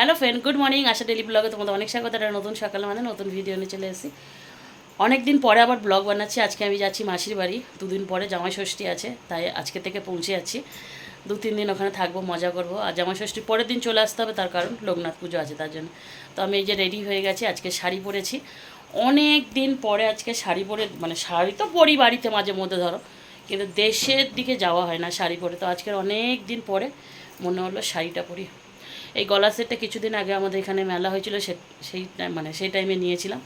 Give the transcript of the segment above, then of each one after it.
Hello friend, good morning. Asha daily ব্লগে তোমাদের অনেক স্বাগত। একটা নতুন সকালে মানে নতুন ভিডিও নিয়ে চলে এসেছি। অনেক দিন পরে আবার ব্লগ বানাচ্ছি। আজকে আমি যাচ্ছি মাসির বাড়ি। দুদিন পরে জামাই ষষ্ঠী আছে, তাই আজকে থেকে পৌঁছে যাচ্ছি। দু, তিন দিন ওখানে থাকব, মজা করব। আর জামাই ষষ্ঠীর পরের দিন চলে আসতে হবে, তার কারণ লোকনাথ পুজো আছে, তার জন্য। তো আমি এই যে রেডি হয়ে গেছি, আজকে শাড়ি পরেছি। অনেক দিন পরে আজকে শাড়ি পরে মানে শাড়ি তো পরি বাড়িতে মাঝে মধ্যে ধরো, কিন্তু দেশের দিকে যাওয়া হয় না শাড়ি পরে। তো আজকের অনেক দিন পরে মনে হলো শাড়িটা পরি। এই গলা সেটটা কিছুদিন আগে আমাদের এখানে মেলা হয়েছিল, সে, সেই মানে সেই টাইমে নিয়েছিলাম।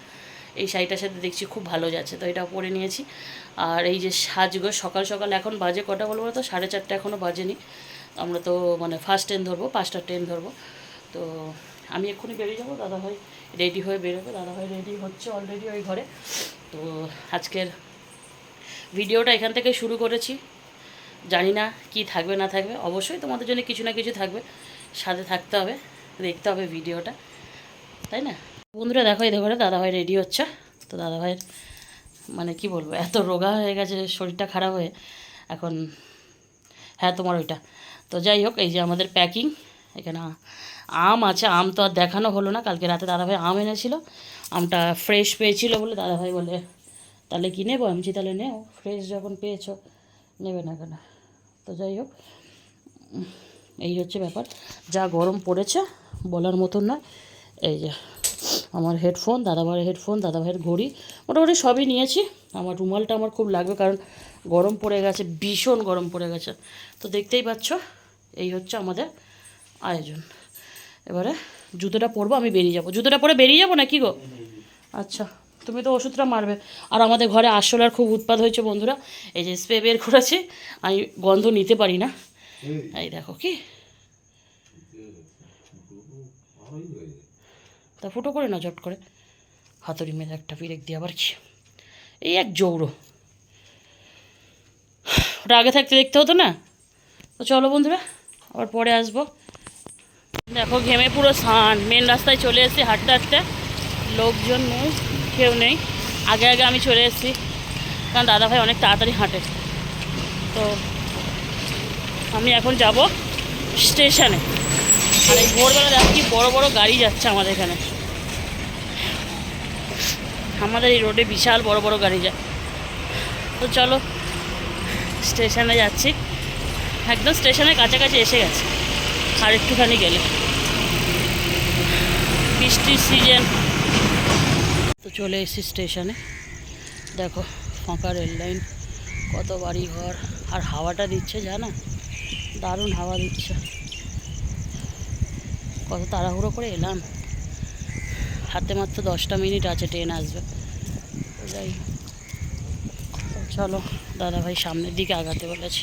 এই শাড়িটার সাথে দেখছি খুব ভালো যাচ্ছে, তো এটা পরে নিয়েছি। আর এই যে সাজগো, সকাল সকাল এখন বাজে কটা বলব তো সাড়ে চারটে এখনও বাজেনি। আমরা তো মানে ফার্স্ট ট্রেন ধরবো, পাঁচটা ট্রেন ধরবো। তো আমি এক্ষুনি বেরিয়ে যাব দাদাভাই রেডি হয়ে বেরোবে দাদাভাই রেডি হচ্ছে অলরেডি ওই ঘরে। তো আজকের ভিডিওটা এখান থেকে শুরু করেছি। জানি না কি থাকবে, না থাকবে, অবশ্যই তোমাদের জন্য কিছু না কিছু থাকবে। সাথে থাকতে হবে, দেখতে হবে ভিডিওটা, তাই না? বন্ধুরা দেখো, এই দেখো দাদাভাই রেডি হচ্ছে। তো দাদাভাইয়ের মানে কি বলব, এত রোগা হয়ে গেছে, শরীরটা খারাপ হয়ে, এখন হ্যাঁ তোমার ওইটা। তো যাই হোক, এই যে আমাদের প্যাকিং এখানে আম আছে, আম তো আর দেখানো হলো না, কালকে রাতে দাদাভাই আম এনেছিল, আমটা ফ্রেশ পেয়েছিল বলে দাদাভাই বলে, তাহলে কি নেব? আমি তাহলে নেও ফ্রেশ যখন পেয়েছ, নেবে না কেন? তো যাই হোক এই হচ্ছে ব্যাপার। যা গরম পড়েছে, বলার মতন নয়। এই যে, আমার হেডফোন দাদাভাইয়ের হেডফোন দাদাভাইয়ের ঘড়ি, মোটামুটি সবই নিয়েছি। আমার রুমালটা আমার খুব লাগবে, কারণ গরম পড়ে গেছে, ভীষণ গরম পড়ে গেছে। তো দেখতেই পাচ্ছ, এই হচ্ছে আমাদের আয়োজন। এবারে জুতোটা পরবো, আমি বেরিয়ে যাব। জুতোটা পরে বেরিয়ে যাব না কি গো? আচ্ছা তুমি তো ওষুধটা মারবে। আর আমাদের ঘরে আরশোলার খুব উৎপাদ হয়েছে বন্ধুরা। এই যে স্প্রে বের করেছি, আমি গন্ধ নিতে পারি না। এই দেখো কি তা ফুটো করে না চট করে। হাতুড়ি মেরে একটা পিরেক দিয়ে আবার কি? এই এক জৌড়ো। ওটা আগে থাকতে দেখতে হতো না? তো চলো বন্ধুরা, আবার পরে আসব। দেখো, ঘেমে পুরো স্নান মেন রাস্তায় চলে এসেছি হাঁটতে হাঁটতে। লোকজন নেই, কেউ নেই। আগে আগে আমি চলে এসেছি। কারণ দাদাভাই অনেক তাড়াতাড়ি হাঁটে। তো আমি এখন যাব স্টেশনে। আর এই ভোরবেলা দেখো বড় বড় গাড়ি যাচ্ছে আমাদের এখানে। আমাদের এই রোডে বিশাল বড় বড় গাড়ি যায়। তো চলো, স্টেশনে যাচ্ছি। একদম স্টেশনের কাছাকাছি এসে গেছে। আর একটুখানি গেলে। বৃষ্টির সিজন তো চলে এসেছি স্টেশনে। দেখো, ফাঁকা রেল লাইন, কত বাড়ি ঘর আর হাওয়াটা দিচ্ছে, জানা? দারুণ হাওয়া দিচ্ছে। কত তাড়াহুড়ো করে এলাম। হাতে মাত্র দশটা মিনিট আছে, ট্রেন আসবে। যাই। চলো, দাদাভাই সামনের দিকে আগাতে বলেছে।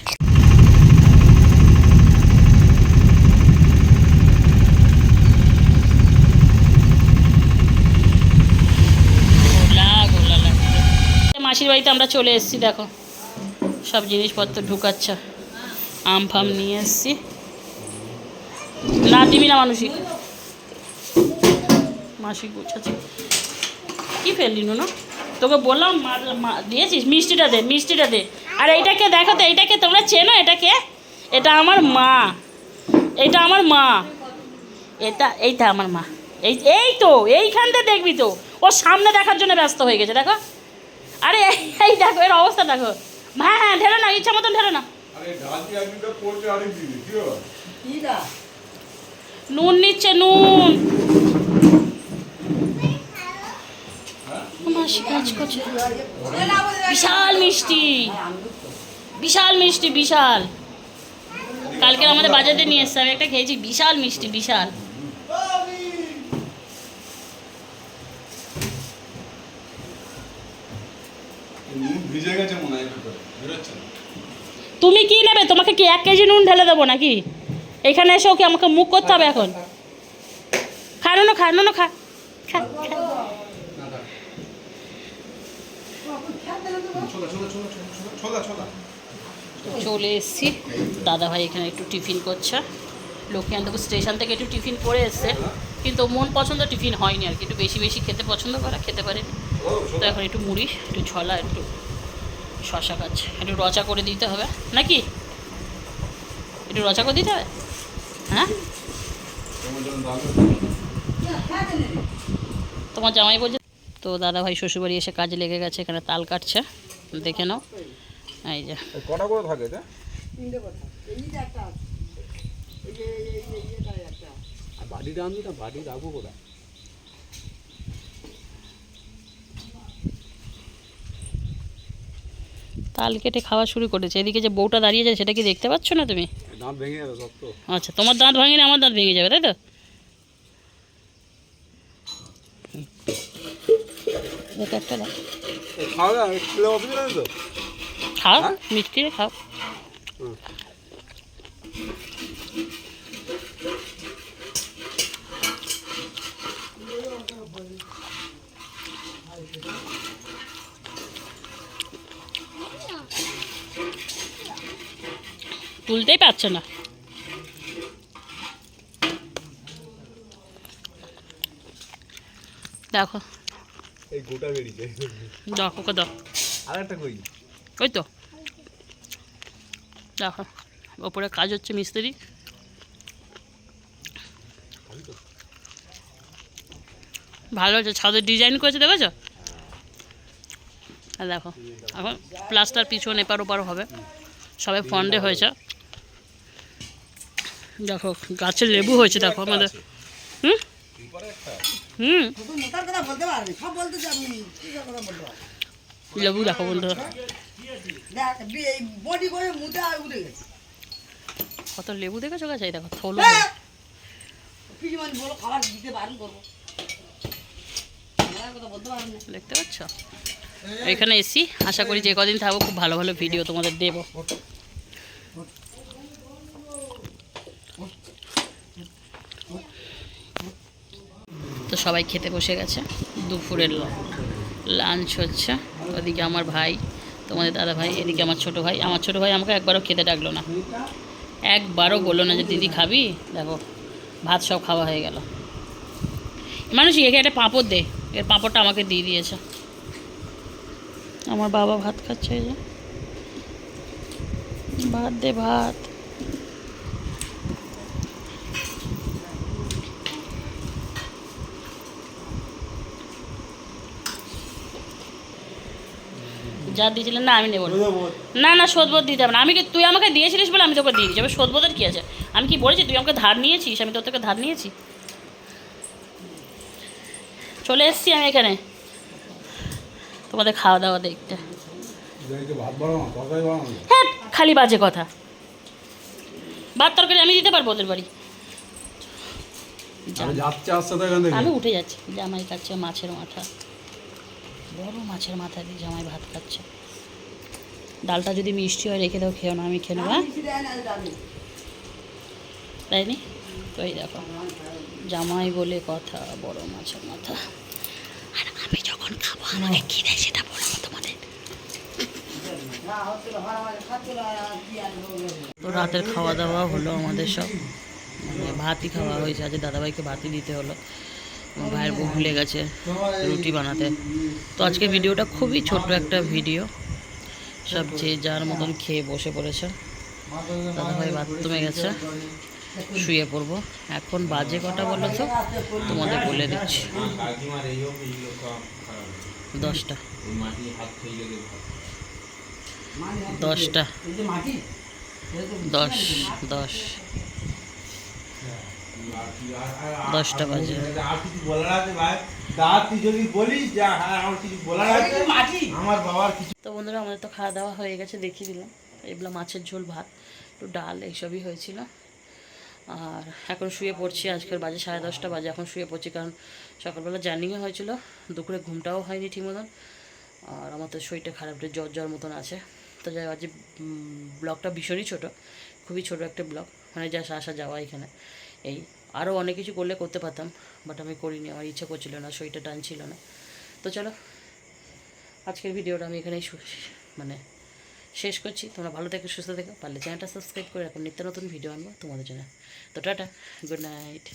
মাসির বাড়িতে আমরা চলে এসেছি, দেখো। সব জিনিসপত্র ঢুকাচ্ছে। আম ফাম নিয়ে এসেছি। না, দিবি না মানুষই মাসি গুছাচ্ছে। কি ফেললি না তোকে বললাম দিয়েছিস? মিষ্টিটা দে মিষ্টিটা দে। আর এইটাকে দেখো তো, এইটাকে তোমরা চেনো? এটাকে? এটা আমার মা। এটা আমার মা। এটা, এইটা আমার মা। এই এই তো এইখানটা দেখবি তো। ও সামনে দেখার জন্য ব্যস্ত হয়ে গেছে, দেখো। আরে, এই- এই দেখো, এর অবস্থা দেখো। হ্যাঁ হ্যাঁ ঢেলো না, ইচ্ছা মতন ঢেলো না। নুন নিচ্ছে নুন। মাসি কাজ করছে। বিশাল মিষ্টি। বিশাল মিষ্টি বিশাল। কালকে আমাদের বাজারে নিয়ে এসছে আমি একটা খেয়েছি বিশাল মিষ্টি বিশাল। ভিজে গেছে মনে হয় ভেতরে বেরোচ্ছে না তুমি কি নেবে? তোমাকে কি এক কেজি নুন ঢেলে দেবো নাকি? এখানে এসেও কি আমাকে মুখ করতে হবে এখন? খা, নুন খা নুন খা। খা। না চলে এসেছি। দাদা ভাই এখানে একটু টিফিন করছে। লক্ষ্মীকান্তপুর স্টেশন থেকে একটু টিফিন করে এসছে। কিন্তু মন পছন্দ টিফিন হয়নি আর কি। একটু বেশি বেশি খেতে পছন্দ করা, খেতে পারে তো এখন একটু মুড়ি, একটু ছলা, একটু শশা গাছ একটু রচা করে দিতে হবে নাকি একটু রচা করে দিতে হবে হ্যাঁ তোমার জামাই বলছে তো দাদা ভাই শ্বশুরবাড়ি এসে কাজে লেগে গেছে এখানে তাল কাটছে দেখে নাও এই যে কটা করে থাকে বাড়িটা না বাড়ি রাখব কোথায় তাল কেটে খাওয়া শুরু করেছে এদিকে যে বউটা দাঁড়িয়ে যায় সেটা কি দেখতে পাচ্ছ না তুমি দাঁত ভেঙে যাবে আচ্ছা তোমার দাঁত ভাঙেনি আমার দাঁত ভেঙে যাবে তাই তো একটা দাও। খাও হ্যাঁ? মিষ্টি খাও। তুলতেই পারছে না। দেখো। এই গোটা বেরিয়েছে। দাও ওকে দাও। আর একটা কই? ওই তো। দেখো ওপরে কাজ হচ্ছে মিস্ত্রি। ভালো হচ্ছে ছাদের ডিজাইন করেছে দেখেছ? আর দেখো এখন প্লাস্টার পিছনে এপার ওপার হবে। সবাই ফন্ডে হয়েছে। দেখো গাছের লেবু হয়েছে দেখো আমাদের। হুম? হুম? লেবু দেখো বন্ধুরা কত লেবু দেখেছ গাছ? এই দেখো থলো হ্যাঁ। দেখতে পাচ্ছ? এখানে এসি। আশা করি যে কদিন থাকব খুব ভালো ভালো ভিডিও তোমাদের দেব। তো সবাই খেতে বসে গেছে। দুপুরের লাঞ্চ হচ্ছে। ওদিকে আমার ভাই, তোমাদের দাদা ভাই, এদিকে আমার ছোট ভাই। আমার ছোট ভাই আমাকে একবারও খেতে ডাকলো না। একবারও বলল না যে, দিদি খাবি? দেখো, ভাত সব খাওয়া হয়ে গেল। মানুষ, একে একটা পাঁপড় দে। এর পাঁপড়টা আমাকে দিয়ে দিয়েছে। আমার বাবা ভাত খাচ্ছে এই যে। ভাত দে, ভাত। যা দিয়েছিলেন না আমি নেব না। না না শোধবোধ দিতে হবে না। আমি কি তুই আমাকে দিয়েছিলিস বলে আমি তোকে দিয়ে দিচ্ছি এবার শোধবোধের কী আছে? আমি কি বলেছি তুই আমাকে ধার নিয়েছিস? আমি তোর থেকে ধার নিয়েছি। চলে এসেছি আমি এখানে। তোমাদের খাওয়া দাওয়া দেখতে হ্যাঁ খালি বাজে কথা। ভাত তরকারি আমি দিতে পারব ওদের বাড়ি। আমি উঠে যাচ্ছি। জামাই কাছে মাছের মাথা। বড় মাছের মাথা দিয়ে জামাই ভাত খাচ্ছে। ডালটা যদি মিষ্টি হয় রেখে দাও খেও না আমি খেয়ে নেব হ্যাঁ? তাই নি তো এই দেখো জামাই বলে কথা বড় মাছের মাথা। আর আমি যখন খাব আমাকে কি দেয় সেটা বলব তোমাদের। তো রাতের খাওয়া দাওয়া হলো আমাদের সব। মানে ভাতই খাওয়া হয়েছে আজ দাদাভাইকে ভাতই দিতে হলো। ভাইয়ের বউ ভুলে গেছে রুটি বানাতে। তো আজকে ভিডিওটা খুবই ছোট্ট একটা ভিডিও। সব যে যার মতন খেয়ে বসে পড়েছে। দাদাভাই বাথরুমে গেছে, শুয়ে পড়ব। এখন বাজে কটা বলো তো? তোমাদের বলে দিচ্ছি। দশটা। দশটা। দশ দশ। দশটা বাজে। আর কিছু বলার আছে ভাই? দা তুই যদি বলিস যে হ্যাঁ আমার কিছু বলার আছে। আমার বাবার কিছু তো বন্ধুরা আমাদের তো খাওয়া দাওয়া হয়ে গেছে দেখিয়ে দিলাম। এগুলো মাছের ঝোল ভাত একটু ডাল এইসবই হয়েছিল। আর এখন শুয়ে পড়ছি আজকের বাজে সাড়ে দশটা বাজে এখন শুয়ে পড়ছি কারণ সকালবেলা জার্নিংও হয়েছিল দুপুরে ঘুমটাও হয়নি ঠিক মতন। আর আমার তো শরীরটা খারাপ জ্বর জ্বর মতন আছে। তো যাই আজ ব্লগটা ভীষণই ছোট খুবই ছোট একটা ব্লগ। মানে যা আসা যাওয়া এখানে এই। আরও অনেক কিছু করলে করতে পারতাম বাট আমি করিনি, আমার ইচ্ছা করছিল না, শরীরটা টান ছিল না। তো চলো, আজকের ভিডিওটা আমি এখানেই মানে শেষ করছি। তোমরা ভালো থেকো, সুস্থ থেকো, পারলে চ্যানেলটা সাবস্ক্রাইব করে রাখো। নিত্য নতুন ভিডিও আনব তোমাদের জন্য। তো টাটা গুড নাইট